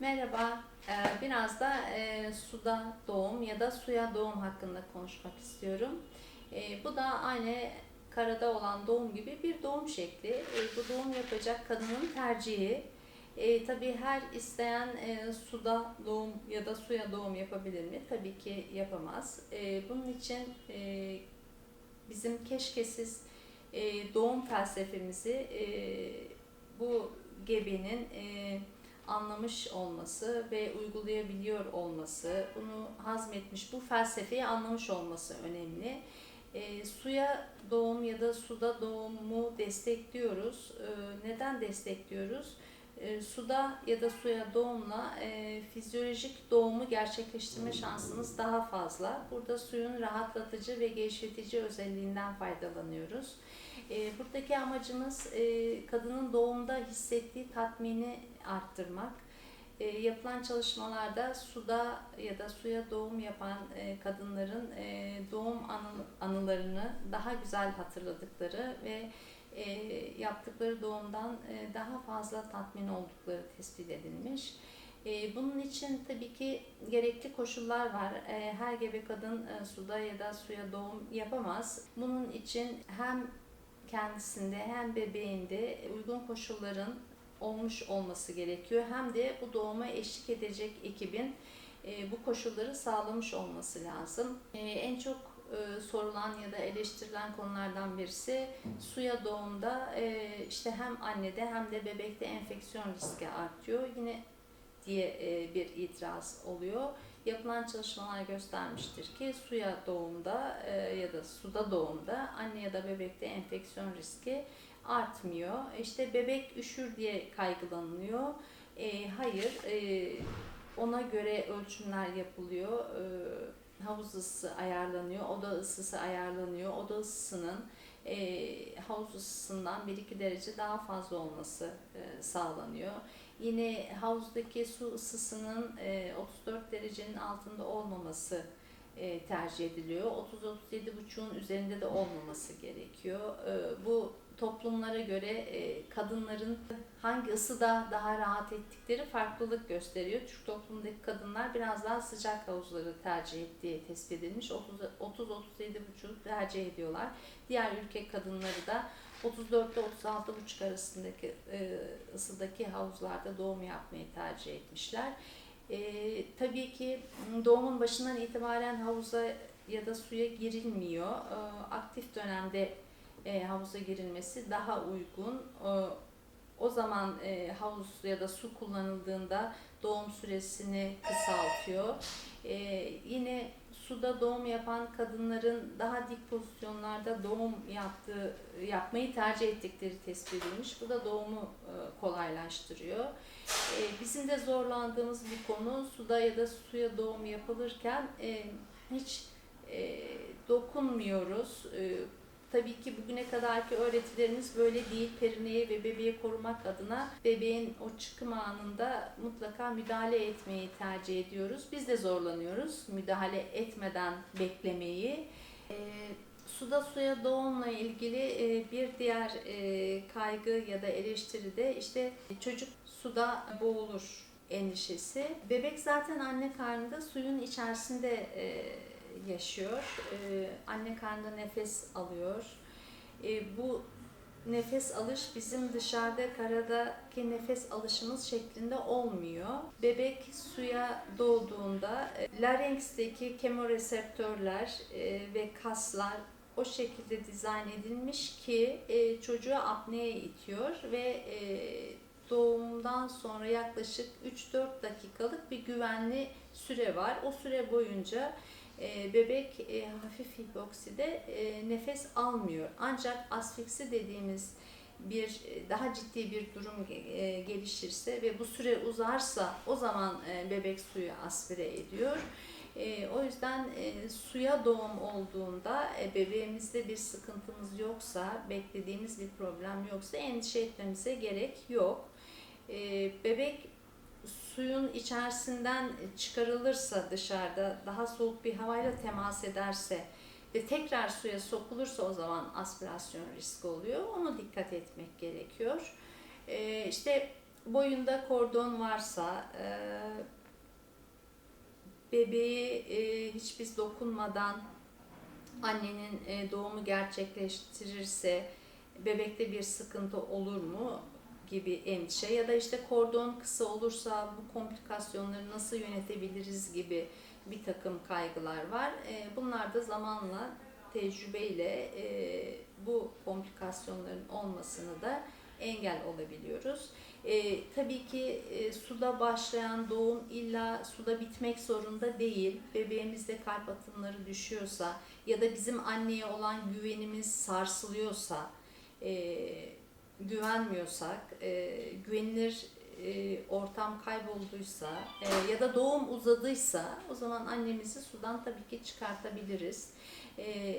Merhaba, Ee, biraz da e, suda doğum ya da suya doğum hakkında konuşmak istiyorum. E, Bu da aynı karada olan doğum gibi bir doğum şekli. E, Bu doğum yapacak kadının tercihi. Tabii her isteyen e, suda doğum ya da suya doğum yapabilir mi? Tabii ki yapamaz. Bunun için e, bizim keşkesiz doğum felsefemizi bu gebenin e, anlamış olması ve uygulayabiliyor olması, bunu hazmetmiş, bu felsefeyi anlamış olması önemli. E, suya doğum ya da suda doğumu destekliyoruz. E, neden destekliyoruz? E, suda ya da suya doğumla e, fizyolojik doğumu gerçekleştirme şansımız daha fazla. Burada suyun rahatlatıcı ve gevşetici özelliğinden faydalanıyoruz. E, buradaki amacımız e, kadının doğumda hissettiği tatmini arttırmak. E, yapılan çalışmalarda suda ya da suya doğum yapan e, kadınların e, doğum anı, anılarını daha güzel hatırladıkları ve yaptıkları doğumdan daha fazla tatmin oldukları tespit edilmiş. Bunun için tabii ki gerekli koşullar var. Her gebe kadın suda ya da suya doğum yapamaz. Bunun için hem kendisinde hem bebeğinde uygun koşulların olmuş olması gerekiyor. Hem de bu doğuma eşlik edecek ekibin e, bu koşulları sağlamış olması lazım. E, en çok e, sorulan ya da eleştirilen konulardan birisi suya doğumda işte hem annede hem de bebekte enfeksiyon riski artıyor. Yine diye bir itiraz oluyor. Yapılan çalışmalar göstermiştir ki suya doğumda e, ya da suda doğumda anne ya da bebekte enfeksiyon riski artmıyor. İşte bebek üşür diye kaygılanılıyor. E, hayır, e, ona göre ölçümler yapılıyor. E, havuz ısısı ayarlanıyor, oda ısısı ayarlanıyor. Oda ısısının e, havuz ısısından 1-2 derece daha fazla olması e, sağlanıyor. Yine havuzdaki su ısısının e, 34 derecenin altında olmaması e, tercih ediliyor. 30-37,5'un üzerinde de olmaması gerekiyor. E, bu toplumlara göre e, kadınların hangi ısıda daha rahat ettikleri farklılık gösteriyor. Türk toplumundaki kadınlar biraz daha sıcak havuzları tercih ettiği tespit edilmiş. 30-37,5 tercih ediyorlar. Diğer ülke kadınları da 34 ile 36,5 arasındaki e, ısıdaki havuzlarda doğum yapmayı tercih etmişler. E, tabii ki doğumun başından itibaren havuza ya da suya girilmiyor. E, aktif dönemde e, havuza girilmesi daha uygun. E, o zaman e, havuz ya da su kullanıldığında doğum süresini kısaltıyor. E, yine suda doğum yapan kadınların daha dik pozisyonlarda doğum yaptığı, yapmayı tercih ettikleri tespit edilmiş. Bu da doğumu e, kolaylaştırıyor. E, bizim de zorlandığımız bir konu suda ya da suya doğum yapılırken e, hiç e, dokunmuyoruz. E, Tabii ki bugüne kadarki öğretilerimiz böyle değil. Perineyi ve bebeği korumak adına bebeğin o çıkım anında mutlaka müdahale etmeyi tercih ediyoruz. Biz de zorlanıyoruz müdahale etmeden beklemeyi. E, suda suya doğumla ilgili e, bir diğer e, kaygı ya da eleştiri de işte çocuk suda boğulur endişesi. Bebek zaten anne karnında suyun içerisinde e, yaşıyor. Ee, anne karnında nefes alıyor. Ee, bu nefes alış bizim dışarıda karadaki nefes alışımız şeklinde olmuyor. Bebek suya doğduğunda e, laringsteki kemoreseptörler e, ve kaslar o şekilde dizayn edilmiş ki e, çocuğu apneye itiyor ve e, doğumdan sonra yaklaşık 3-4 dakikalık bir güvenli süre var. O süre boyunca e, bebek e, hafif hipokside e, nefes almıyor. Ancak asfiksi dediğimiz bir e, daha ciddi bir durum e, gelişirse ve bu süre uzarsa o zaman bebek suyu aspire ediyor. O yüzden suya doğum olduğunda e, bebeğimizde bir sıkıntımız yoksa, beklediğimiz bir problem yoksa endişe etmemize gerek yok. Bebek suyun içerisinden çıkarılırsa dışarıda daha soğuk bir havayla temas ederse ve tekrar suya sokulursa o zaman aspirasyon riski oluyor. Ona dikkat etmek gerekiyor. Ee, işte boyunda kordon varsa, e, bebeği e, hiç biz dokunmadan annenin e, doğumu gerçekleştirirse bebekte bir sıkıntı olur mu gibi endişe ya da işte kordon kısa olursa bu komplikasyonları nasıl yönetebiliriz gibi bir takım kaygılar var. E, bunlar da zamanla tecrübeyle e, bu komplikasyonların olmasını da engel olabiliyoruz. E, tabii ki suda başlayan doğum illa suda bitmek zorunda değil. Bebeğimizde kalp atımları düşüyorsa ya da bizim anneye olan güvenimiz sarsılıyorsa, e, güvenmiyorsak, e, güvenilir e, ortam kaybolduysa e, ya da doğum uzadıysa o zaman annemizi sudan tabii ki çıkartabiliriz. E,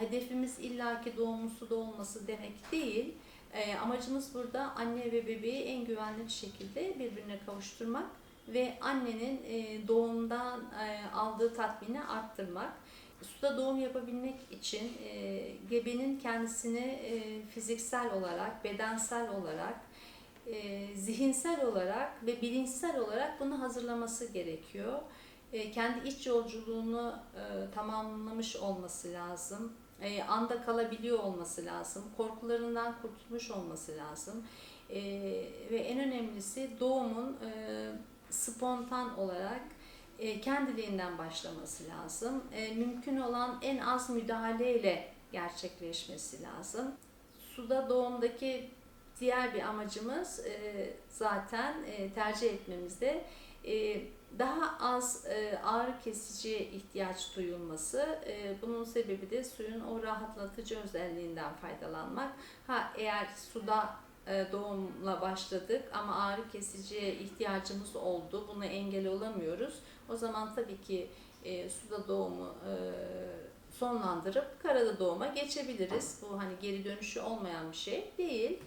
hedefimiz illaki doğumun suda olması demek değil. E, amacımız burada anne ve bebeği en güvenli bir şekilde birbirine kavuşturmak ve annenin e, doğumdan e, aldığı tatmini arttırmak. Suda doğum yapabilmek için e, gebenin kendisini e, fiziksel olarak, bedensel olarak, e, zihinsel olarak ve bilinçsel olarak bunu hazırlaması gerekiyor. E, kendi iç yolculuğunu e, tamamlamış olması lazım. E, anda kalabiliyor olması lazım. Korkularından kurtulmuş olması lazım. E, ve en önemlisi doğumun e, spontan olarak e, kendiliğinden başlaması lazım. E, mümkün olan en az müdahaleyle gerçekleşmesi lazım. Suda doğumdaki diğer bir amacımız e, zaten tercih etmemizde daha az e, ağrı kesiciye ihtiyaç duyulması. Bunun sebebi de suyun o rahatlatıcı özelliğinden faydalanmak. Ha eğer suda doğumla başladık ama ağrı kesiciye ihtiyacımız oldu. Buna engel olamıyoruz. O zaman tabii ki e, suda doğumu e, sonlandırıp karada doğuma geçebiliriz. Bu hani geri dönüşü olmayan bir şey değil.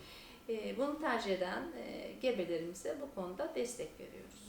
E, bunu tercih eden e, gebelerimize bu konuda destek veriyoruz.